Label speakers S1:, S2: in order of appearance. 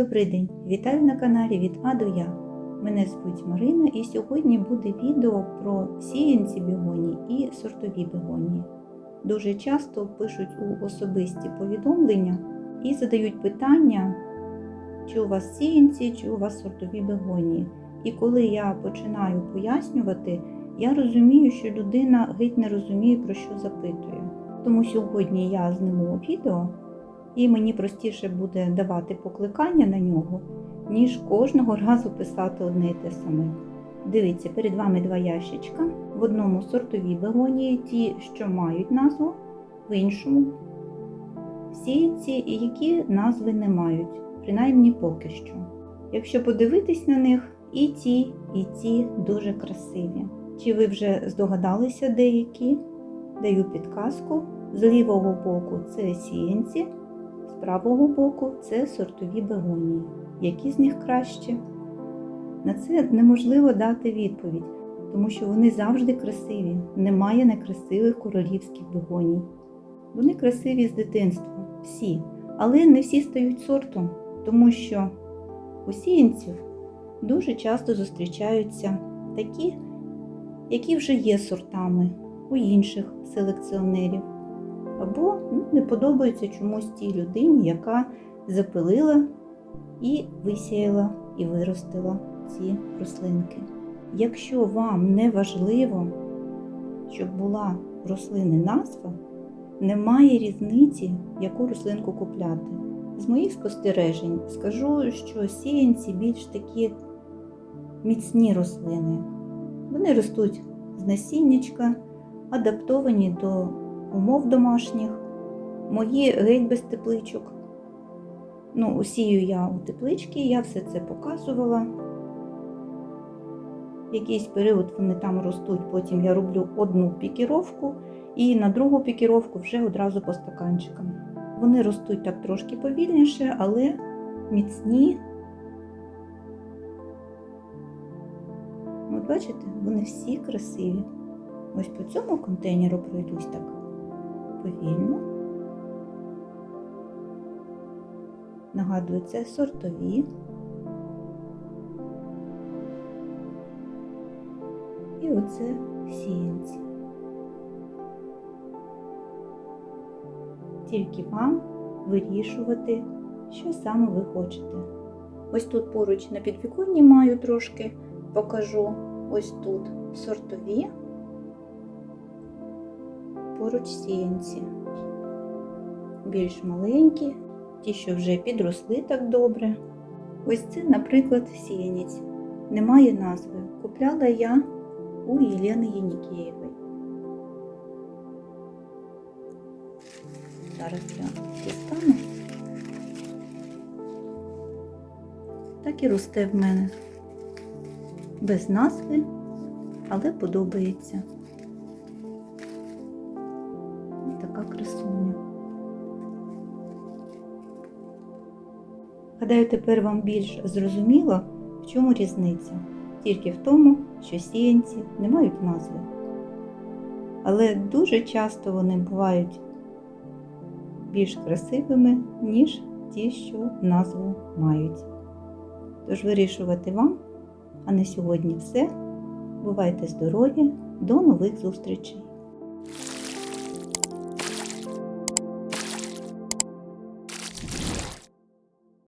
S1: Добрий день! Вітаю на каналі від А до Я. Мене звуть Марина і сьогодні буде відео про сіянці бігонії і сортові бігонії. Дуже часто пишуть у особисті повідомлення і задають питання, чи у вас сіянці, чи у вас сортові бегонії. І коли я починаю пояснювати, я розумію, що людина геть не розуміє, про що запитує. Тому сьогодні я зниму відео, і мені простіше буде давати покликання на нього, ніж кожного разу писати одне і те саме. Дивіться, перед вами два ящичка. В одному сортові бегонії, ті, що мають назву, в іншому сіянці, які назви не мають, принаймні поки що. Якщо подивитись на них, і ті, і ті дуже красиві. Чи ви вже здогадалися деякі? Даю підказку. З лівого боку це сіянці, правого боку це сортові бегонії. Які з них краще? На це неможливо дати відповідь, тому що вони завжди красиві. Немає некрасивих королівських бегоній. Вони красиві з дитинства, всі, але не всі стають сортом, тому що у сіянців дуже часто зустрічаються такі, які вже є сортами у інших селекціонерів, або ну, не подобаються чомусь тій людині, яка запилила і висіяла і виростила ці рослинки. Якщо вам не важливо, щоб була рослини назва, немає різниці, яку рослинку купляти. З моїх спостережень скажу, що сіянці більш такі міцні рослини. Вони ростуть з насіннячка, адаптовані до умов домашніх. Мої геть без тепличок. Ну, усію я у теплички, я все це показувала. Якийсь період вони там ростуть, потім я роблю одну пікіровку і на другу пікіровку вже одразу по стаканчикам. Вони ростуть так трошки повільніше, але міцні. От бачите, вони всі красиві. Ось по цьому контейнеру пройдусь так повільно. Нагадую, це сортові. І оце сіянці. Тільки вам вирішувати, що саме ви хочете. Ось тут поруч на підвіконні маю трошки, покажу ось тут сортові, поруч сіянці. Більш маленькі, ті, що вже підросли так добре. Ось це, наприклад, сіянець. Немає назви. Купляла я у Єлени Єнікієвої. Зараз я дістану. Так і росте в мене. Без назви, але подобається. Гадаю, тепер вам більш зрозуміло, в чому різниця. Тільки в тому, що сіянці не мають назви. Але дуже часто вони бувають більш красивими, ніж ті, що назву мають. Тож вирішувати вам, а на сьогодні все. Бувайте здорові, до нових зустрічей!